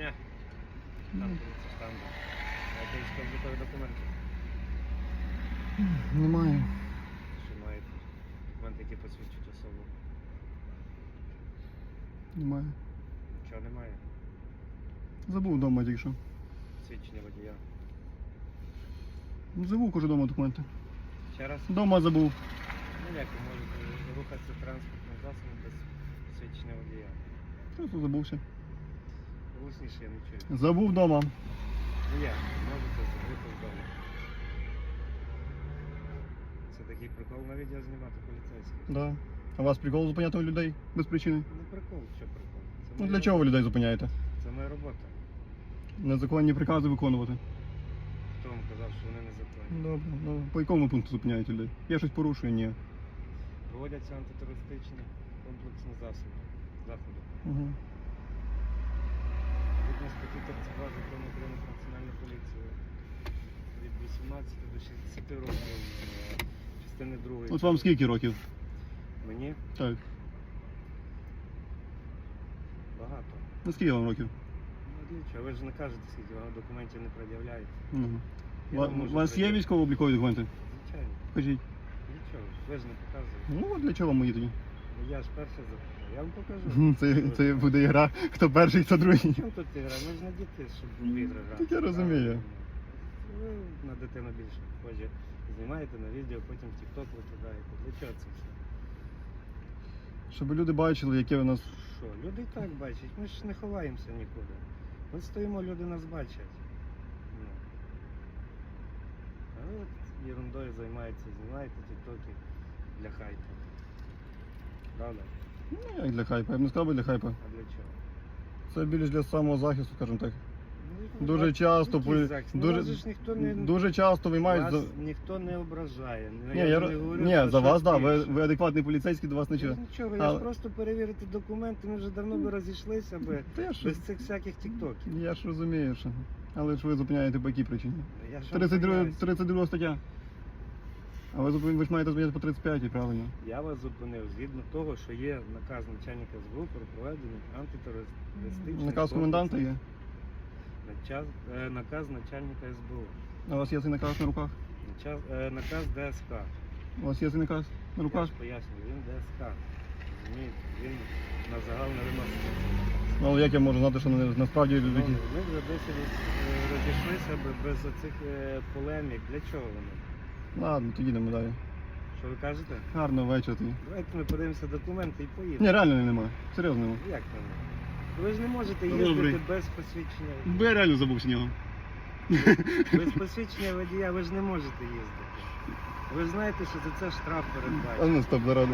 дня. Там дивіться штамбу. Якийсь облікові документи. Немає. Що мають документи, які посвідчують особу. Немає. Чого немає? Забув вдома тільки що. Свідчення водія. Ну, Забув кожен вдома документи. Ще раз? Дома забув. Ну як ви можете рухатися транспортним засобом без свідчення водія? Просто забувся. Голосніше я не чую. Забув вдома. Ну як? Можете забути вдома. Це такий прикол на відео знімати поліцейських. Да. А у вас прикол зупиняти людей без причини? Не прикол, що прикол? Це Ну моя для чого ви людей зупиняєте? Це моя робота. Незаконні прикази виконувати. Хто вам казав, що вони незаконні? Добре, добре. По якому пункту зупиняєте людей? Я щось порушую, ні. Проводяться антитерористичні комплексні засоби. Заходи. Угу. Статті 32 закону України про національну поліцію від 18 до 60 років е, частини 2. От вам скільки років? Мені Так. багато. Ну скільки вам років? Ну, дивіться, ви ж не кажете, скільки вам документів не пред'являєте. Угу. Я У вам можу вас є пред'явити. військово-облікові документи? Звичайно. Покажіть. Нічого, ви ж не показуєте. Ну от для чого мої тоді? Ну, Я ж перше запитав. Я вам покажу. Це, це буде гра, хто перший, хто другий. Чому тут ігра? Ми ж не діти, щоб в ігри грати. Так я розумію. Ви на дитину більше схожі. Знімаєте на відео, потім в TikTok викладаєте. Для чого це все? Щоб люди бачили, яке у нас. Що, люди і так бачать, ми ж не ховаємося нікуди. Ми стоїмо, люди нас бачать. Ну. А ви от ерундою займаєтеся, знімаєте тіктоки для хайпу. Правда? Ну, як для хайпа. Я б не сказав би для хайпа. А для чого? Це більш для самозахисту, скажімо так. Ну, Дуже часто який полі- захист? Ну, дуже- вас же ж ніхто не... Дуже часто виймають Вас за. ніхто не ображає. Ну, Ні, я я... ж не говорю, Ні, за вас, так. Ви, ви адекватний поліцейський, до вас нічого. Ну, Нічого, я Але- ж просто перевірити документи, ми вже давно би розійшлися би Та я ж, без цих всяких тіктоків. я ж розумію, що. Але ж ви зупиняєте по якій причині? Я ж вам 32, пояснюю. 32 стаття. А ви, зупин- ви ж маєте зупиняти по 35, правильно? Я вас зупинив згідно того, що є наказ начальника СБУ про проведення антитерористичних Наказ коменданта є. Начас, е, наказ начальника СБУ. А у вас є цей наказ на руках? Начас, е, наказ ДСК. У вас є цей наказ на Я руках? ж пояснюю, він ДСК. Розумієте, він на загал не виносить. Ну, але як я можу знати, що на- насправді Ну, люди. Ми вже десь е, розійшлися без оцих е, полемік. Для чого вони? Ладно, тоді йдемо далі. Що ви кажете? Гарного вечора тобі. Давайте ми подивимося документи і поїдемо. Ні, реально немає. Серйозно немає. Як не? Ви ж не можете Добрий. їздити без посвідчення. Бо я реально забувся нього. Без посвідчення водія ви ж не можете їздити. Ви ж знаєте, що за це штраф А ну стоп, заради.